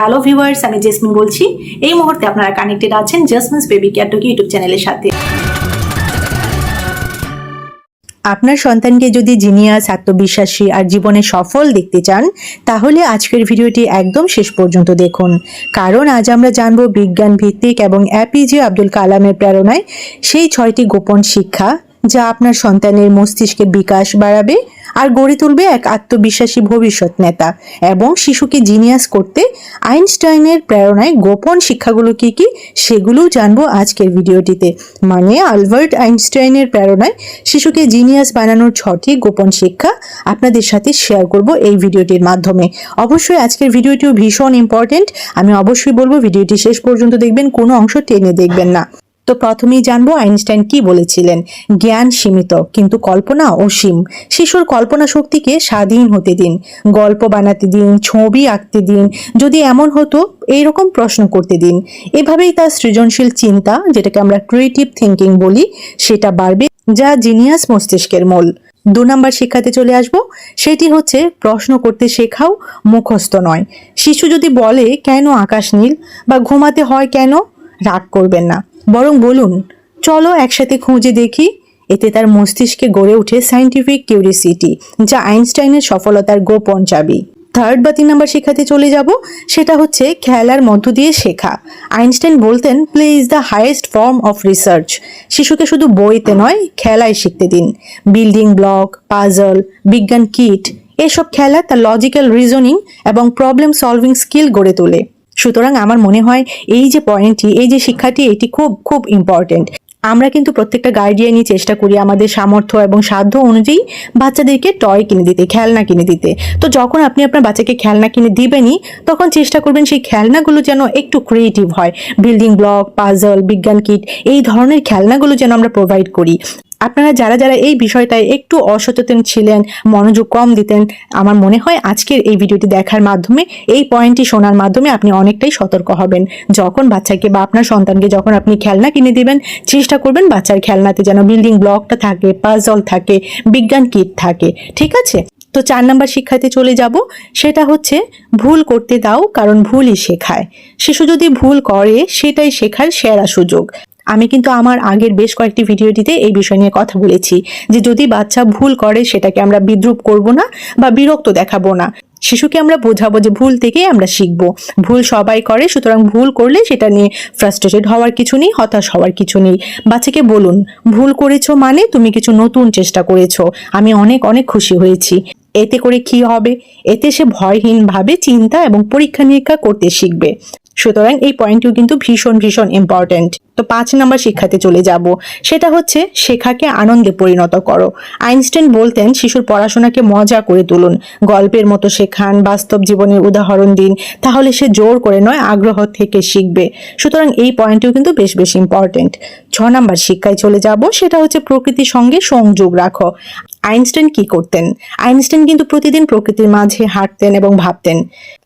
Hello viewers আমি jasmine বলছি। এই মুহূর্তে আপনারা কানেক্টেড আছেন Jasmine's baby care talky YouTube চ্যানেলের সাথে। আপনার সন্তানকে যদি জিনিয়াস, আত্মবিশ্বাসী আর জীবনে সফল দেখতে চান, তাহলে আজকের ভিডিওটি একদম শেষ পর্যন্ত দেখুন। কারণ আজ আমরা জানব বিজ্ঞান ভিত্তিক এবং অ্যাপিজে আব্দুল কালামের প্রেরণায় সেই ছয়টি গোপন শিক্ষা যা আপনার সন্তানের মস্তিষ্কের বিকাশ বাড়াবে আর গড়ে তুলবে এক আত্মবিশ্বাসী ভবিষ্যৎ নেতা এবং শিশুকে জিনিয়াস করতে আইনস্টাইনের প্রেরণায় গোপন শিক্ষাগুলো কি কি সেগুলোও জানব আজকের ভিডিওটিতে। মানে আলবার্ট আইনস্টাইনের প্রেরণায় শিশুকে জিনিয়াস বানানোর ছটি গোপন শিক্ষা আপনাদের সাথে শেয়ার করব এই ভিডিওটির মাধ্যমে। অবশ্যই আজকের ভিডিওটিও ভীষণ ইম্পর্টেন্ট আমি অবশ্যই বলব ভিডিওটি শেষ পর্যন্ত দেখবেন, কোনো অংশ টেনে দেখবেন না। তো প্রথমেই জানব আইনস্টাইন কি বলেছিলেন। জ্ঞান সীমিত, কিন্তু কল্পনা অসীম। শিশুর কল্পনা শক্তিকে স্বাধীন হতে দিন। গল্প বানাতে দিন, ছবি আঁকতে দিন, যদি এমন হতো, এইরকম প্রশ্ন করতে দিন। এভাবেই তার সৃজনশীল চিন্তা, যেটাকে আমরা ক্রিয়েটিভ থিঙ্কিং বলি, সেটা বাড়বে, যা জিনিয়াস মস্তিষ্কের মূল। দু নম্বর শিক্ষাতে চলে আসব, সেটি হচ্ছে প্রশ্ন করতে শেখাও মুখস্থ নয়। শিশু যদি বলে, কেন আকাশ নীল? বা ঘুমাতে হয় কেন? রাগ করবেন না। বরং বলুন, চলো একসাথে খুঁজে দেখি। এতে তার মস্তিষ্কে গড়ে ওঠে সাইন্টিফিক কিউরিসিটি যা আইনস্টাইনের সফলতার গোপন চাবি। থার্ড বা তিন নাম্বার শিক্ষাতে চলে যাব, সেটা হচ্ছে খেলার মধ্য দিয়ে শেখা। আইনস্টাইন বলতেন play is the highest form of research শিশুকে শুধু বইতে নয়, খেলায় শিখতে দিন। বিল্ডিং ব্লক পাজল বিজ্ঞান কিট এসব খেলা তার লজিক্যাল রিজনিং এবং প্রবলেম সলভিং স্কিল গড়ে তোলে। সুতরাং আমার মনে হয় এই যে পয়েন্টটি এই যে শিক্ষাটি, এটি খুব খুব ইম্পর্টেন্ট আমরা কিন্তু প্রত্যেকটা গার্ডিয়ানই চেষ্টা করি আমাদের সামর্থ্য এবং সাধ্য অনুযায়ী বাচ্চাদেরকে টয় কিনে দিতে, খেলনা কিনে দিতে। তো যখন আপনি আপনার বাচ্চাকে খেলনা কিনে দিবেনই, তখন চেষ্টা করবেন সেই খেলনাগুলো যেন একটু ক্রিয়েটিভ হয়। বিল্ডিং ব্লক পাজল বিজ্ঞান কিট এই ধরনের খেলনাগুলো যেন আমরা প্রোভাইড করি। আপনারা যারা যারা এই বিষয়টায় একটু অসচেতন ছিলেন, মনোযোগ কম দিতেন, আমার মনে হয় আজকের এই ভিডিওটি দেখার মাধ্যমে, এই পয়েন্টটি শোনার মাধ্যমে আপনি অনেকটাই সতর্ক হবেন। যখন বাচ্চাকে বা আপনার সন্তানকে যখন আপনি খেলনা কিনে দিবেন, চেষ্টা করবেন বাচ্চার খেলনাতে যেন বিল্ডিং ব্লকটা থাকে পাজল থাকে, বিজ্ঞান কিট থাকে, ঠিক আছে? তো চার নাম্বার শিক্ষাতে চলে যাব, সেটা হচ্ছে ভুল করতে দাও কারণ ভুলই শেখায়। শিশু যদি ভুল করে, সেটাই শেখার সেরা সুযোগ। আমি কিন্তু আমার আগের বেশ কয়েকটি ভিডিওটিতে এই বিষয় নিয়ে কথা বলেছি যে যদি বাচ্চা ভুল করে সেটাকে আমরা বিদ্রুপ করব না বা বিরক্ত দেখাবো না। শিশুকে আমরা বোঝাবো যে ভুল থেকেই আমরা শিখব। ভুল সবাই করে, সুতরাং ভুল করলে সেটা নিয়ে ফ্রাস্ট্রেটেড হওয়ার কিছু নেই, হতাশ হওয়ার কিছু নেই। বাচ্চাকে বলুন, ভুল করেছ মানে তুমি কিছু নতুন চেষ্টা করেছ। আমি অনেক অনেক খুশি হয়েছি। এতে করে কি হবে? এতে সে ভয়হীনভাবে চিন্তা এবং পরীক্ষা নিরীক্ষা করতে শিখবে। সুতরাং এই পয়েন্টটিও কিন্তু ভীষণ ভীষণ ইম্পর্ট্যান্ট তো পাঁচ নাম্বার শিক্ষাতে চলে যাব। সেটা হচ্ছে, শেখাকে আনন্দে পরিণত করো। আইনস্টাইন বলতেন, শিশুর পড়াশোনাকে মজা করে তুলুন। গল্পের মতো শেখান, বাস্তব জীবনের উদাহরণ দিন। তাহলে সে জোর করে নয়, আগ্রহ থেকে শিখবে। সুতরাং এই পয়েন্টটিও কিন্তু বেশ বেশ ইম্পর্টেন্ট ছ নাম্বার শিক্ষায় চলে যাব, সেটা হচ্ছে প্রকৃতির সঙ্গে সংযোগ রাখো। আইনস্টাইন কি করতেন? আইনস্টাইন কিন্তু প্রতিদিন প্রকৃতির মাঝে হাঁটতেন এবং ভাবতেন।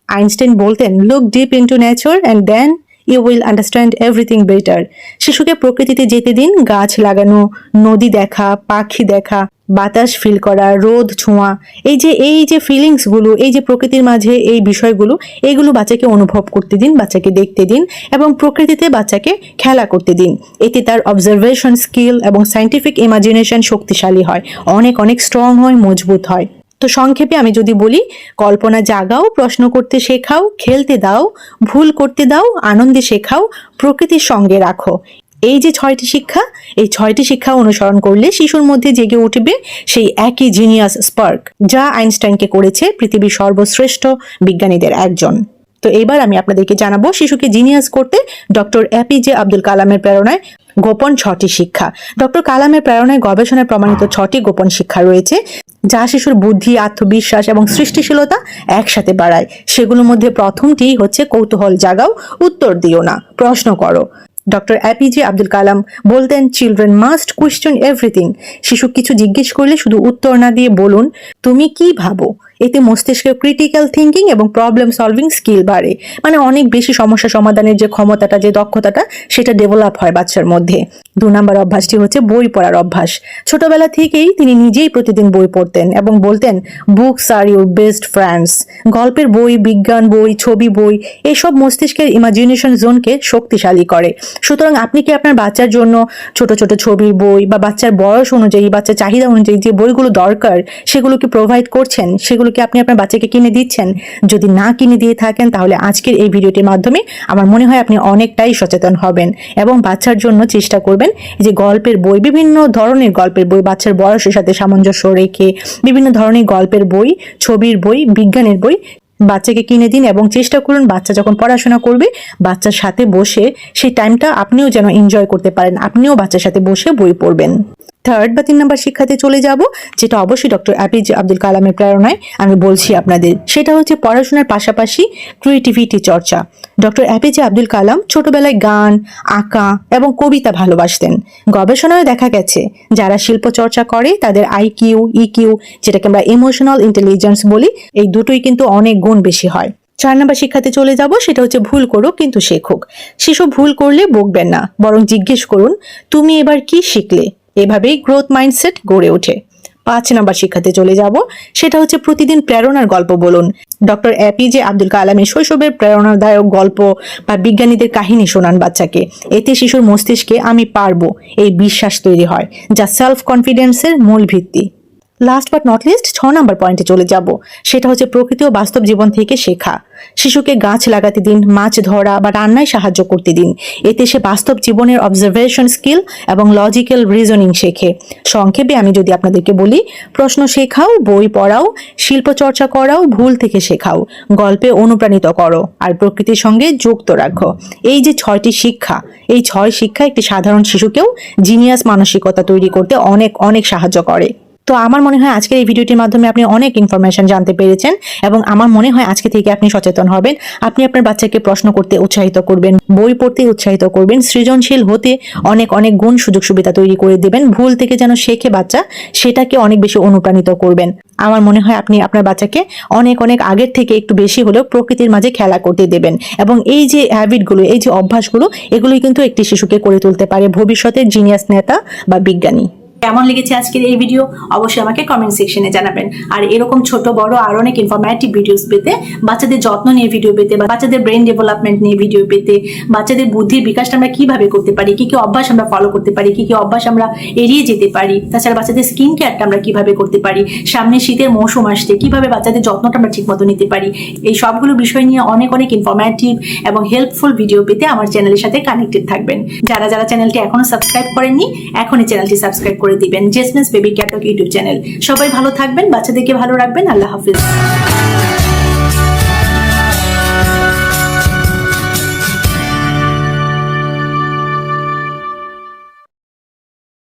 আইনস্টাইন বলতেন look deep into nature and then you will understand everything better শিশুকে প্রকৃতিতে যেতে দিন, গাছ লাগানো, নদী দেখা, পাখি দেখা, বাতাস ফিল করা, রোদ ছোঁয়া। এই যে এই যে ফিলিংসগুলো এই যে প্রকৃতির মাঝে এই বিষয়গুলো এইগুলো বাচ্চাকে অনুভব করতে দিন, বাচ্চাকে দেখতে দিন এবং প্রকৃতিতে বাচ্চাকে খেলা করতে দিন। এতে তার অবজারভেশন স্কিল এবং সাইন্টিফিক ইমাজিনেশন শক্তিশালী হয়। অনেক অনেক স্ট্রং হয়, মজবুত হয়। তো সংক্ষেপে আমি যদি বলি, কল্পনা জাগাও, প্রশ্ন করতে শেখাও, খেলতে দাও, ভুল করতে দাও, আনন্দে শেখাও, প্রকৃতির সঙ্গে রাখো। এই যে ছয়টি শিক্ষা, এই ছয়টি শিক্ষা অনুসরণ করলে শিশুর মধ্যে জেগে উঠবে সেই একই জিনিয়াস স্পার্ক যা আইনস্টাইনকে করেছে পৃথিবীর সর্বশ্রেষ্ঠ বিজ্ঞানীদের একজন। তো এবার আমি আপনাদেরকে জানাব, শিশুকে জিনিয়াস করতে ডক্টর এপিজে আব্দুল কালামের প্রেরণায় গোপন ছটি শিক্ষা। ডক্টর কালামের প্রেরণায় গবেষণায় প্রমাণিত ছটি গোপন শিক্ষা রয়েছে যা শিশুর বুদ্ধি আত্মবিশ্বাস এবং সৃষ্টিশীলতা একসাথে বাড়ায়। সেগুলোর মধ্যে প্রথমটি হচ্ছে কৌতূহল জাগাও উত্তর দিও না প্রশ্ন করো। ডক্টর এপিজে আব্দুল কালাম বলতেন চিলড্রেন মাস্ট কোয়েশ্চেন এভরিথিং শিশু কিছু জিজ্ঞেস করলে শুধু উত্তর না দিয়ে বলুন তুমি কি ভাবো? এতে মস্তিষ্কে ক্রিটিক্যাল থিঙ্কিং এবং প্রবলেম সলভিং স্কিল বাড়ে। মানে অনেক বেশি সমস্যা সমাধানের যে ক্ষমতাটা, যে দক্ষতাটা, সেটা ডেভেলপ হয় বাচ্চার মধ্যে। দু নম্বর অভ্যাসটি হচ্ছে বই পড়ার অভ্যাস। ছোটবেলা থেকেই তিনি নিজেই প্রতিদিন বই পড়তেন এবং বলতেন books are your best friends গল্পের বই, বিজ্ঞান বই, ছবি বই, এসব মস্তিষ্কের ইমাজিনেশন জোনকে শক্তিশালী করে। সুতরাং আপনি কি আপনার বাচ্চার জন্য ছোট ছোট ছবির বই বা বাচ্চার বয়স অনুযায়ী, বাচ্চার চাহিদা অনুযায়ী যে বইগুলো দরকার, সেগুলো কি প্রোভাইড করছেন? সেগুলো কি আপনি আপনার বাচ্চাকে কিনে দিচ্ছেন? যদি না কিনে দিয়ে থাকেন, তাহলে আজকের এই ভিডিওটির মাধ্যমে আমার মনে হয় আপনি অনেকটাই সচেতন হবেন এবং বাচ্চার জন্য চেষ্টা করবেন যে গল্পের বই, বিভিন্ন ধরনের গল্পের বই, বাচ্চার বয়সের সাথে সামঞ্জস্য রেখে বিভিন্ন ধরনের গল্পের বই, ছবির বই, বিজ্ঞানের বই বাচ্চাকে কিনে দিন এবং চেষ্টা করুন বাচ্চা যখন পড়াশোনা করবে, বাচ্চার সাথে বসে সেই টাইমটা আপনিও যেন এনজয় করতে পারেন। আপনিও বাচ্চার সাথে বসে বই পড়বেন। থার্ড বা তিন নম্বর শিক্ষাতে চলে যাব, যেটা অবশ্যই ডক্টর এপিজে আব্দুল কালামের প্রেরণায় আমি বলছি আপনাদের। সেটা হচ্ছে পড়াশোনার পাশাপাশি ক্রিয়েটিভিটি চর্চা। ডক্টর এপিজে আব্দুল কালাম ছোটবেলায় গান, আঁকা এবং কবিতা ভালোবাসতেন। গবেষণায় দেখা গেছে, যারা শিল্প চর্চা করে, তাদের আইকিউ ইকিউ যেটাকে আমরা ইমোশনাল ইন্টেলিজেন্স বলি, এই দুটোই কিন্তু অনেক গুণ বেশি হয়। চার নম্বর শিক্ষাতে চলে যাব, সেটা হচ্ছে ভুল করো কিন্তু শেখুক। শিশু ভুল করলে বকবেন না, বরং জিজ্ঞেস করুন, তুমি এবার কি শিখলে? এভাবেই গ্রোথ মাইন্ডসেট গড়ে ওঠে। পাঁচ নাম্বার শিক্ষাতে চলে যাব, সেটা হচ্ছে প্রতিদিন প্রেরণার গল্প বলুন। ডক্টর এপিজে আব্দুল কালামের শৈশবের প্রেরণাদায়ক গল্প বা বিজ্ঞানীদের কাহিনী শোনান বাচ্চাকে। এতে শিশুর মস্তিষ্কে আমি পারব, এই বিশ্বাস তৈরি হয়, যা সেলফ কনফিডেন্সের মূল ভিত্তি। লাস্ট বাট নট লিস্ট ছ নাম্বার পয়েন্টে চলে যাব। সেটা হচ্ছে প্রকৃতি ও বাস্তব জীবন থেকে শেখা। শিশুকে গাছ লাগাতে দিন, মাছ ধরা বা রান্নায় সাহায্য করতে দিন। এতে সে বাস্তব জীবনের অবজারভেশন স্কিল এবং লজিক্যাল রিজনিং শেখে। সংক্ষেপে আমি যদি আপনাদেরকে বলি, প্রশ্ন শেখাও, বই পড়াও, শিল্প চর্চা করাও, ভুল থেকে শেখাও। গল্পে অনুপ্রাণিত করো আর প্রকৃতির সঙ্গে যুক্ত রাখো। এই যে ছয়টি শিক্ষা, এই ছয় শিক্ষা একটি সাধারণ শিশুকেও জিনিয়াস মানসিকতা তৈরি করতে অনেক অনেক সাহায্য করে। তো আমার মনে হয় আজকের এই ভিডিওটির মাধ্যমে আপনি অনেক ইনফরমেশন জানতে পেরেছেন এবং আমার মনে হয় আজকে থেকে আপনি সচেতন হবেন। আপনি আপনার বাচ্চাকে প্রশ্ন করতে উৎসাহিত করবেন, বই পড়তে উৎসাহিত করবেন, সৃজনশীল হতে অনেক অনেক গুণ সুযোগ সুবিধা তৈরি করে দেবেন, ভুল থেকে যেন শেখে বাচ্চা, সেটাকে অনেক বেশি অনুপ্রাণিত করবেন। আমার মনে হয় আপনি আপনার বাচ্চাকে অনেক অনেক আগের থেকে একটু বেশি হলেও প্রকৃতির মাঝে খেলা করতে দেবেন এবং এই যে হ্যাবিটগুলো এই যে অভ্যাসগুলো, এগুলোই কিন্তু একটি শিশুকে করে তুলতে পারে ভবিষ্যতের জিনিয়াস নেতা বা বিজ্ঞানী। কেমন লেগেছে আজকের এই ভিডিও অবশ্যই আমাকে কমেন্ট সেকশনে জানাবেন। আর এরকম ছোট, বড় আর অনেক ইনফরমেটিভ ভিডিওস পেতে, বাচ্চাদের যত্ন নিয়ে ভিডিও পেতে বাচ্চাদের ব্রেন ডেভেলপমেন্ট নিয়ে ভিডিও পেতে, বাচ্চাদের বুদ্ধির বিকাশটা আমরা কীভাবে করতে পারি, কি কি অভ্যাস আমরা ফলো করতে পারি, কি কি অভ্যাস আমরা এড়িয়ে যেতে পারি, তাছাড়া বাচ্চাদের স্কিন কেয়ারটা আমরা কীভাবে করতে পারি সামনে শীতের মৌসুম আসছে, কীভাবে বাচ্চাদের যত্নটা আমরা ঠিক মতো নিতে পারি, এই সবগুলো বিষয় নিয়ে অনেক অনেক ইনফরমেটিভ এবং হেল্পফুল ভিডিও পেতে আমার চ্যানেলের সাথে কানেক্টেড থাকবেন। যারা যারা চ্যানেলটি এখনও সাবস্ক্রাইব করেননি, এখনই চ্যানেলটি সাবস্ক্রাইব করে দিবেন। জেসমিস বেবি ক্যাটক ইউটিউব চ্যানেল। সবাই ভালো থাকবেন, বাচ্চাদেরকে ভালো রাখবেন। আল্লাহ হাফিজ।